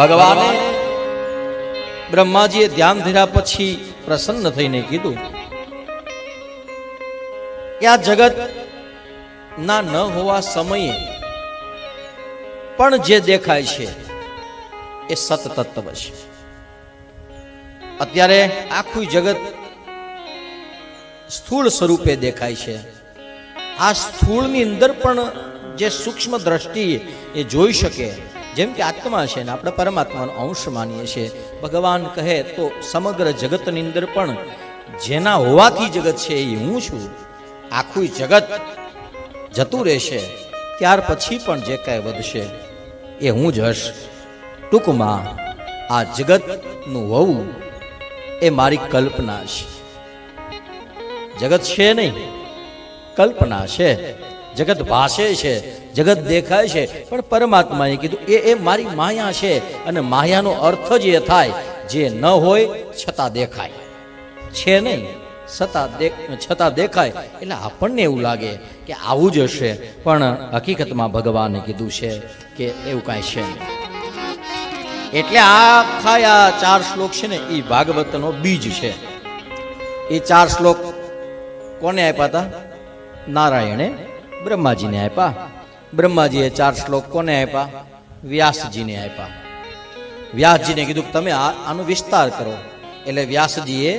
ભગવાને બ્રહ્માજીએ ધ્યાન ધર્યા પછી પ્રસન્ન થઈને કીધું, કે આ જગત ના ન હોવા સમયે પણ જે દેખાય છે એ સતતત્વ છે. અત્યારે આખું જગત સ્થૂળ સ્વરૂપે દેખાય છે. આ સ્થૂળની અંદર પણ જે સૂક્ષ્મ દ્રષ્ટિ એ જોઈ શકે જેમ કે આત્મા છે ને, આપણે પરમાત્માનો અંશ માનીએ છીએ. ભગવાન કહે તો સમગ્ર જગતની અંદર પણ જેના હોવાથી જગત છે એ હું છું, આખું જગત જતું રહેશે. ત્યાર પછી પણ જે કાંઈ વધશે એ હું જ હશ. ટૂંકમાં આ જગતનું હોવું એ મારી કલ્પના છે. જગત છે નહીં, કલ્પના છે. જગત ભાષે છે, જગત દેખાય છે, પણ પરમાત્માએ કીધું, એ એ મારી માયા છે અને માયાનો અર્થ જ એ થાય, જે ન હોય છતાં દેખાય. છે નહીં છતાં છતાં દેખાય, એટલે આપણને એવું લાગે કે આવું જ હશે, પણ હકીકતમાં ભગવાને કીધું છે કે એવું કાંઈ છે નહીં. એટલે આખા આ ચાર શ્લોક છે ને એ ભાગવતનો બીજ છે. એ ચાર શ્લોક કોને આપ્યા હતા નારાયણે બ્રહ્માજીને આપ્યા. બ્રહ્માજીએ ચાર શ્લોક કોને આપ્યા? વ્યાસજીને આપ્યા. વ્યાસજીને કીધું કે તમે આનો વિસ્તાર કરો. એટલે વ્યાસજીએ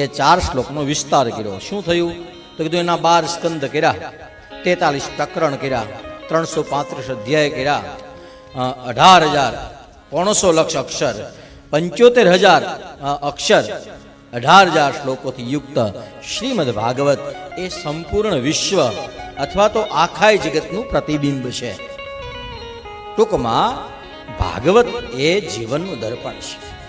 એ ચાર શ્લોકનો વિસ્તાર કર્યો. શું થયું? તો કીધું એના બાર સ્કંદ કર્યા, તેતાલીસ પ્રકરણ કર્યા, ત્રણસો પાંત્રીસ અધ્યાય કર્યા અઢાર હજાર પોણસો લક્ષ અક્ષર, પંચોતેર હજાર અક્ષર, અઢાર હજાર શ્લોકોથી યુક્ત શ્રીમદ ભાગવત એ સંપૂર્ણ વિશ્વ અથવા તો આખાય જગતનું પ્રતિબિંબ છે. ટૂંકમાં ભાગવત એ જીવનનું દર્પણ છે.